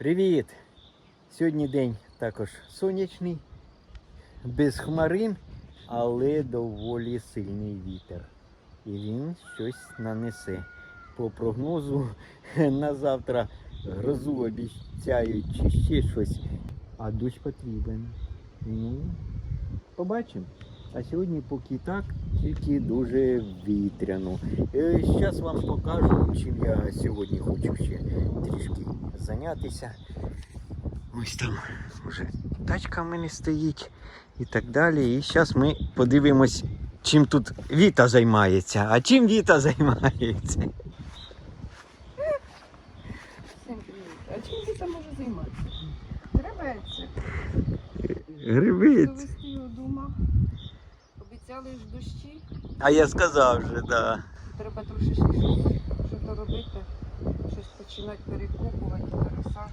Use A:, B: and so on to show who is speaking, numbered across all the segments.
A: Привіт! Сьогодні день також сонячний, без хмарин, але доволі сильний вітер. І він щось нанесе. По прогнозу на завтра грозу обіцяють чи ще щось, а дощ потрібен. Ну, побачимо. А сьогодні поки так, тільки дуже вітряно. Зараз вам покажу, чим я сьогодні хочу ще трішки зайнятися. Ось там вже тачка в мене стоїть і так далі. І зараз ми подивимось, чим тут Віта займається. А чим Віта займається?
B: Всім привіт. А чим там може займатися? Гребеться.
A: Грибиць.
B: Довести його дома. Обіцяли ж дощі.
A: А я сказав вже, да.
B: Треба трошечки щось, робити. Щось починати перекопувати, пересаджувати.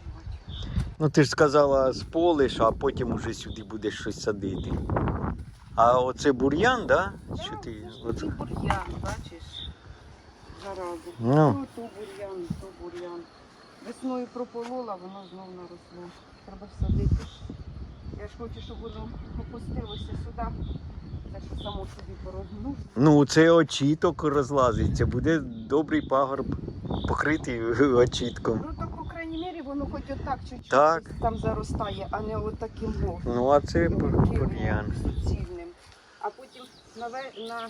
A: Ну ти ж сказала сполиш, а потім уже сюди будеш щось садити. А оце бур'ян, да? Що
B: Так,
A: ти?
B: це
A: Оце...
B: бур'ян, бачиш? Зараду.
A: Ну.
B: То, то бур'ян, то бур'ян. Весною прополола, воно знов наросло. Треба всадити. Я ж хочу, щоб воно опустилося сюди. Так що само собі порозмнув.
A: Ну, це очіток розлазиться, буде добрий пагорб покритий очітком.
B: Ну так, по крайній мірі, воно хоч отак чуть-чуть
A: Так.
B: там заростає, а не отаким вовком.
A: Ну, а це бур'ян.
B: суцільним. А потім на, ве- на,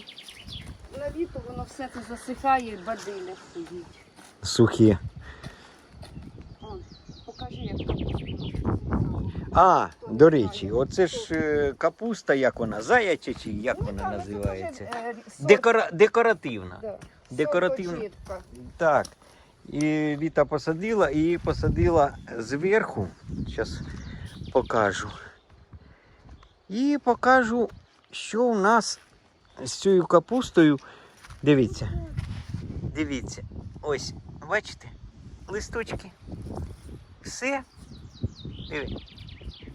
B: на літо воно все це засихає бадиля стоїть.
A: Сухі.
B: Он, покажи, як там.
A: А, до речі, оце ж е, капуста, як вона, заяча чи як вона називається?
B: е,
A: Декора... Декоративна. Декоративна. Так. І Віта посадила і посадила зверху. Зараз покажу. І покажу, що у нас з цією капустою. Дивіться. Дивіться. Ось, бачите? Листочки. Все. Диви.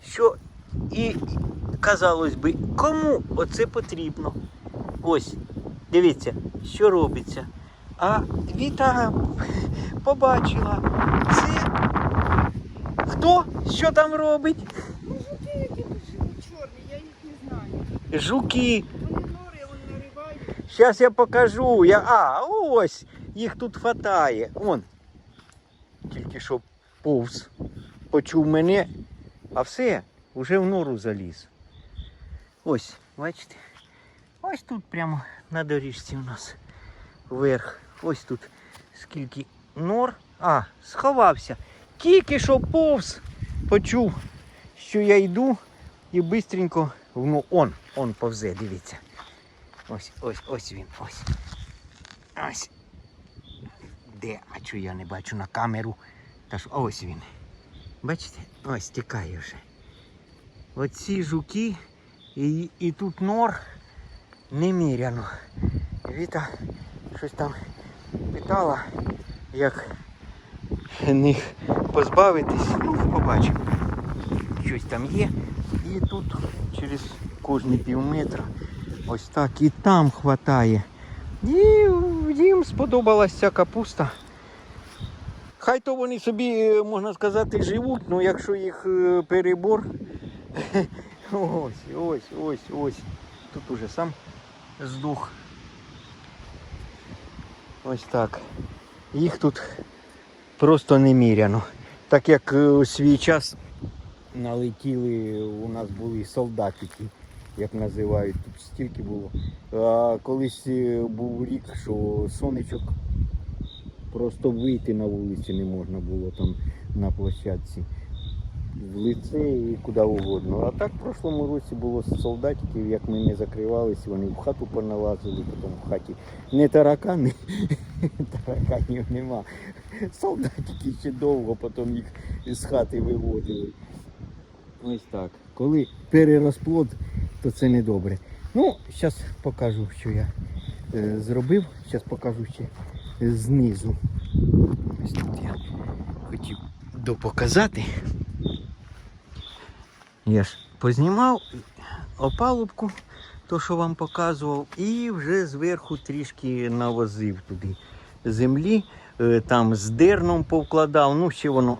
A: Що і казалось би, кому оце потрібно? Ось, дивіться, що робиться. А Віта побачила. Це хто? Що там робить?
B: Ну, жуки, які живуть, чорні, я їх не знаю.
A: Жуки.
B: Вони нори, вони наривають.
A: Зараз я покажу. Я... А, ось, їх тут хватає. Он. Тільки що повз. Почув мене, а все, вже в нору заліз. Ось, бачите? Ось тут прямо на доріжці у нас вверх. Ось тут скільки нор. А, сховався. Тільки що повз. Почув, що я йду і бистренько ну, он, он повзе, дивіться. Ось, ось, ось він, ось. Ось. Де? А чого я не бачу на камеру? Та ж ось він. Бачите? Ось тікає вже. Оці жуки і, і тут нор неміряно. Віта щось там питала, як них позбавитись. Ну, побачимо. Щось там є. І тут через кожні пів метра ось так і там хватає. І їм сподобалась ця капуста. Хай то вони собі, е, можна сказати, живуть, ну якщо їх е, перебор. Ось, ось, ось, ось. Тут уже сам здох. Ось так. Їх тут просто неміряно. Так як е, у свій час налетіли, у нас були солдатики, як називають, тут стільки було. А колись був рік, що сонечок просто вийти на вулиці не можна було там на площадці. В лице і куди угодно. А так в прошлому році було солдатиків, як ми не закривалися, вони в хату поналазили, потім в хаті не таракани, тараканів нема. Солдатики ще довго потім їх з хати виводили. Ось так. Коли перерозплод, то це не добре. Ну, зараз покажу, що я е, зробив. Зараз покажу ще знизу. Ось тут я хотів допоказати. Я ж познімав опалубку, то що вам показував, і вже зверху трішки навозив туди землі, е, там з дерном повкладав, ну ще воно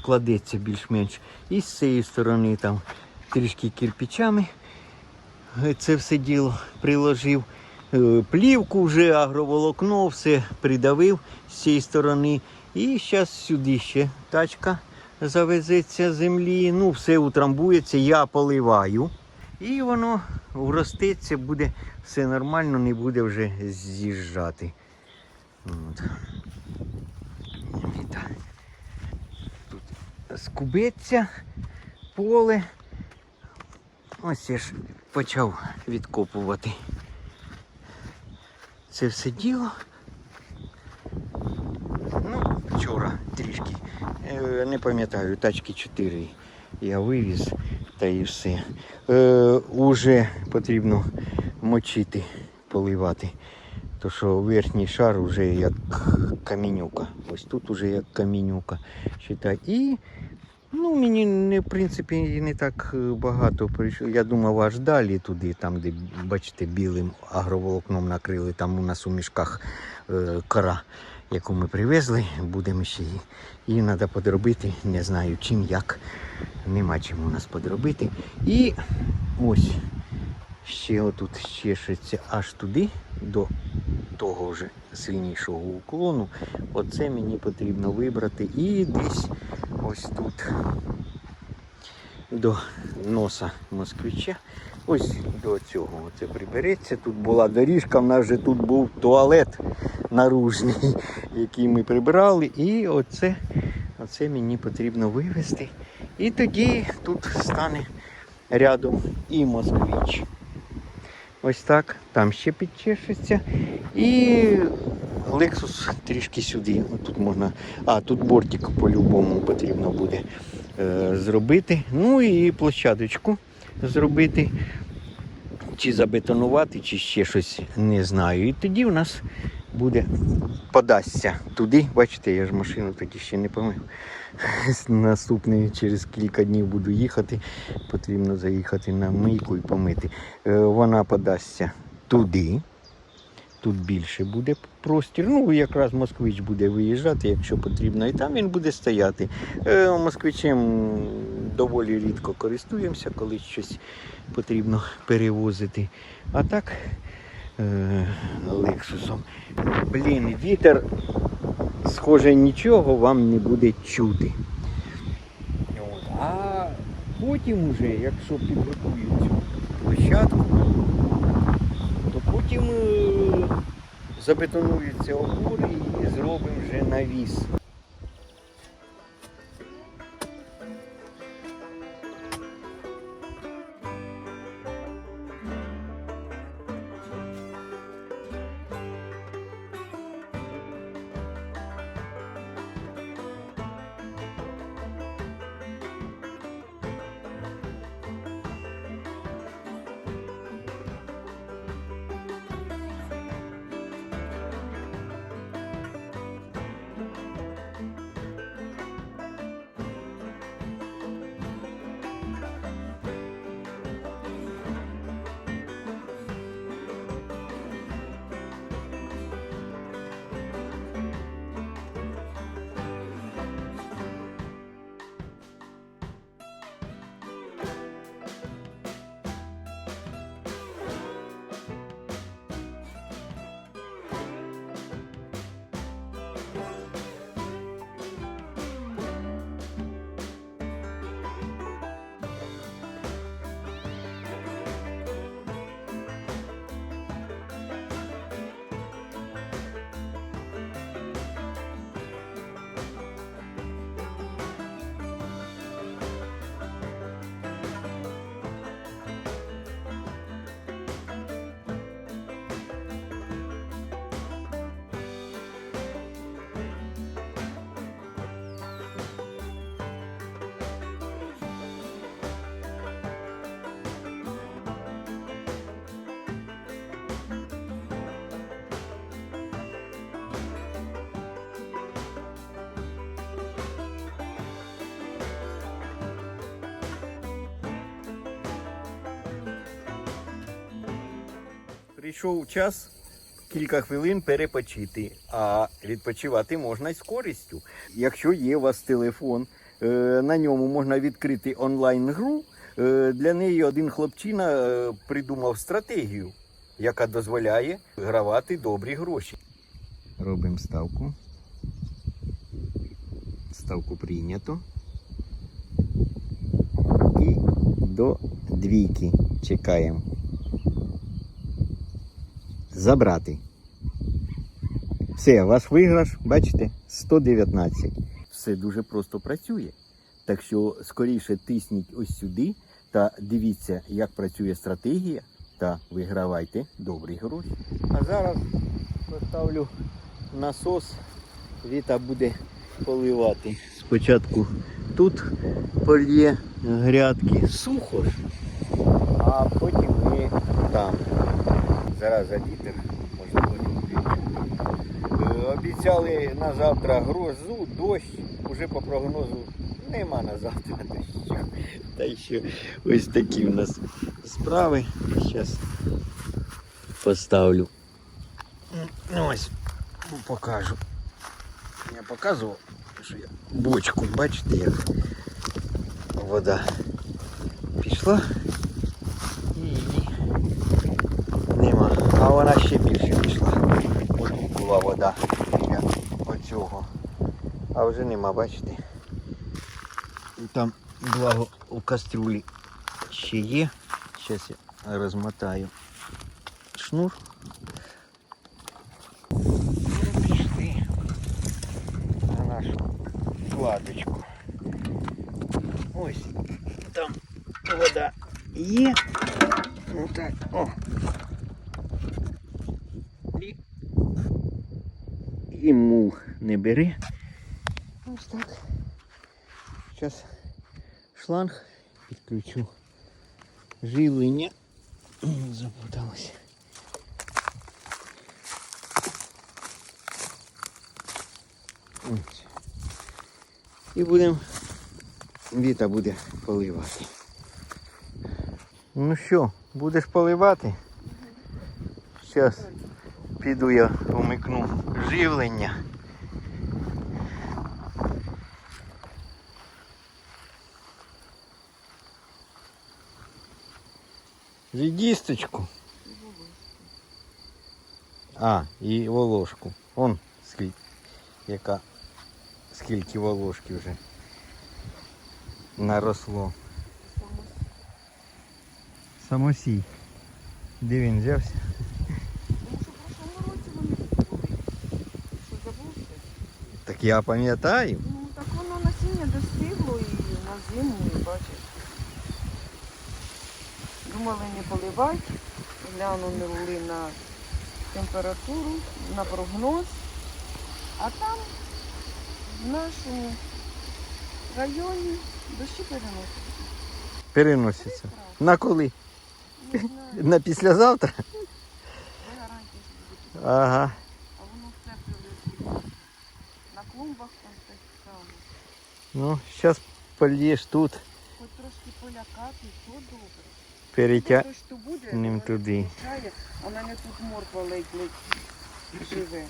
A: вкладеться більш-менш. І з цієї сторони там трішки кирпичами е, це все діло приложив. Е, Плівку вже, агроволокно, все придавив з цієї сторони. І зараз сюди ще тачка завезеться землі. Ну, все утрамбується, я поливаю. І воно вростеться, буде все нормально, не буде вже з'їжджати. От. Тут скубеться поле. Ось я ж почав відкопувати це все діло. Ну, вчора трішки. Е, Не пам'ятаю, тачки 4 я вивіз та і все. Е, уже потрібно мочити, поливати. То що верхній шар вже як камінюка. Ось тут уже як камінюка. І ну, мені не, в принципі не так е, багато прийшло. Я думав аж далі туди, там, де бачите, білим агроволокном накрили, там у нас у мішках е, кора, яку ми привезли, будемо ще її. Її треба подробити, не знаю чим, як. Нема чим у нас подробити. І ось ще отут щешеться аж туди, до того вже сильнішого уклону. Оце мені потрібно вибрати. І десь ось тут до носа москвича. Ось до цього це прибереться. Тут була доріжка, в нас вже тут був туалет наружний, який ми прибрали. І оце, оце мені потрібно вивезти. І тоді тут стане рядом і москвич. Ось так, там ще підчешеться. І лексус трішки сюди. Тут можна. А, тут бортик по-любому потрібно буде е, зробити. Ну і площадочку зробити. Чи забетонувати, чи ще щось не знаю. І тоді у нас буде подасться туди. Бачите, я ж машину тоді ще не помив. Наступний через кілька днів буду їхати. Потрібно заїхати на мийку і помити. Е, Вона подасться туди. Тут більше буде простір. Ну, якраз москвич буде виїжджати, якщо потрібно, і там він буде стояти. Е, Москвичем доволі рідко користуємося, коли щось потрібно перевозити. А так, е, лексусом. Блін, вітер, схоже, нічого вам не буде чути. А потім уже, якщо підготую цю площадку, то потім е, забетонуються опори і зробимо вже навіс. Прийшов час кілька хвилин перепочити, а відпочивати можна й з користю. Якщо є у вас телефон Е, На ньому можна відкрити онлайн-гру. Е, Для неї один хлопчина е, придумав стратегію, яка дозволяє гравати добрі гроші. Робимо ставку. Ставку прийнято. І до двійки чекаємо. Забрати. Все, ваш виграш, бачите, 119. Все дуже просто працює. Так що скоріше тисніть ось сюди та дивіться, як працює стратегія, та вигравайте добрі гроші. А зараз поставлю насос, Віта буде поливати. Спочатку тут польє грядки сухо, а потім ми там. Зараз за вітер, можливо. Е, Обіцяли на завтра грозу, дощ, уже по прогнозу нема на завтра дощу. Та що ось такі у нас справи. Зараз поставлю. Ну, ось покажу. Я показував, що я бочку, бачите, як вода пішла вона ще більше пішла. Ось тут була вода біля оцього. А вже нема, бачите? І Там благо у кастрюлі ще є. Зараз я розмотаю шнур. Пішли на нашу кладочку. Ось там вода є. Ну так, о. І мул не бери. Ось так. Зараз шланг підключу. Живлення. Запуталося. Ось. І будемо. Віта буде поливати. Ну що, будеш поливати? Зараз піду я умикну живлення. Відісточку. А, і волошку. Вон скільки, яка, скільки волошки вже наросло. Самосій. Де він взявся?
B: Тому що в прошлому році вони тут були. Що забувся?
A: Так я пам'ятаю.
B: Ну так воно насіння достигло і на зиму, і бачиш. Думали не поливати, глянули на температуру, на прогноз. А там в нашому районі дощі переносять.
A: Переноситься. На коли?
B: Не знаю,
A: На післязавтра? Ага.
B: А воно все прилетіло. На клумбах там так само.
A: Ну, зараз польєш тут,
B: Хоч трошки полякати, то добре.
A: перетя...
B: Хтось то буде,
A: ним
B: говорить,
A: туди.
B: в мене тут морква ледь-ледь живе.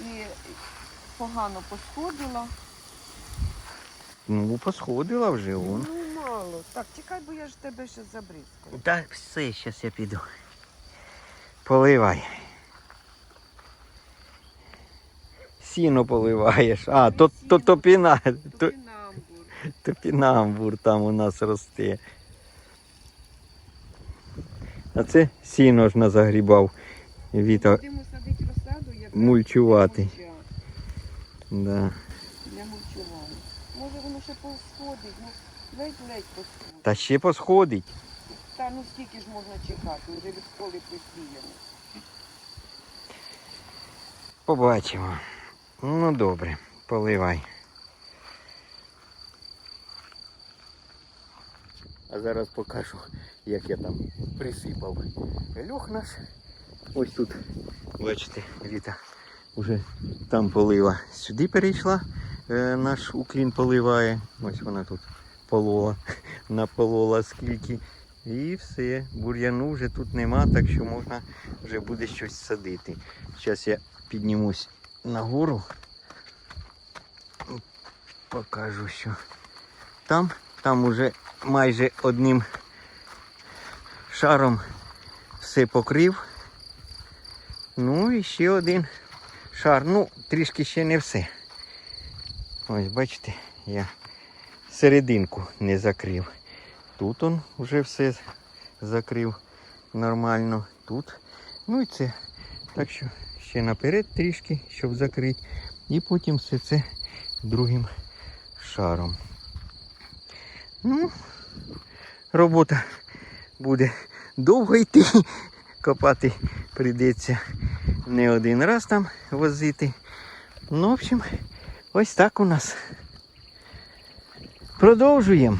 B: І погано посходила.
A: Ну, посходила вже вон.
B: Ну мало. Так, чекай, бо я ж тебе ще забризкаю.
A: Так, все, зараз я піду. Поливай. Сіно поливаєш. А, то, то, топіна, то,
B: Топінамбур.
A: там у нас росте. А це сіно ж назагрібав. Віта
B: Будемо садити розсаду, як
A: мульчувати. Да.
B: Для мульчування. Може воно ще посходить, ну ледь-ледь посходить.
A: Та ще посходить.
B: Та ну скільки ж можна чекати, вже від школи посіяно.
A: Побачимо. Ну добре, поливай. А зараз покажу, як я там присипав льох наш. Ось тут, бачите, Віта вже там полила. Сюди перейшла, е, наш уклін поливає. Ось вона тут полола, наполола скільки. І все, бур'яну вже тут нема, так що можна вже буде щось садити. Зараз я піднімусь нагору. Покажу, що там, там уже майже одним шаром все покрив. Ну і ще один шар. Ну, трішки ще не все. Ось бачите, я серединку не закрив. Тут он вже все закрив нормально. Тут. Ну і це. Так що ще наперед трішки, щоб закрити. І потім все це другим шаром. Ну, робота буде довго йти. Копати прийдеться не один раз там возити. Ну, в общем, ось так у нас. Продовжуємо.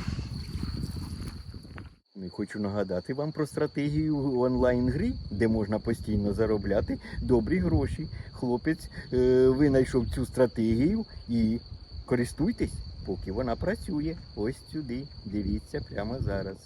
A: Хочу нагадати вам про стратегію онлайн-грі, де можна постійно заробляти добрі гроші. Хлопець е, винайшов цю стратегію і користуйтесь, поки вона працює. Ось сюди. Дивіться прямо зараз.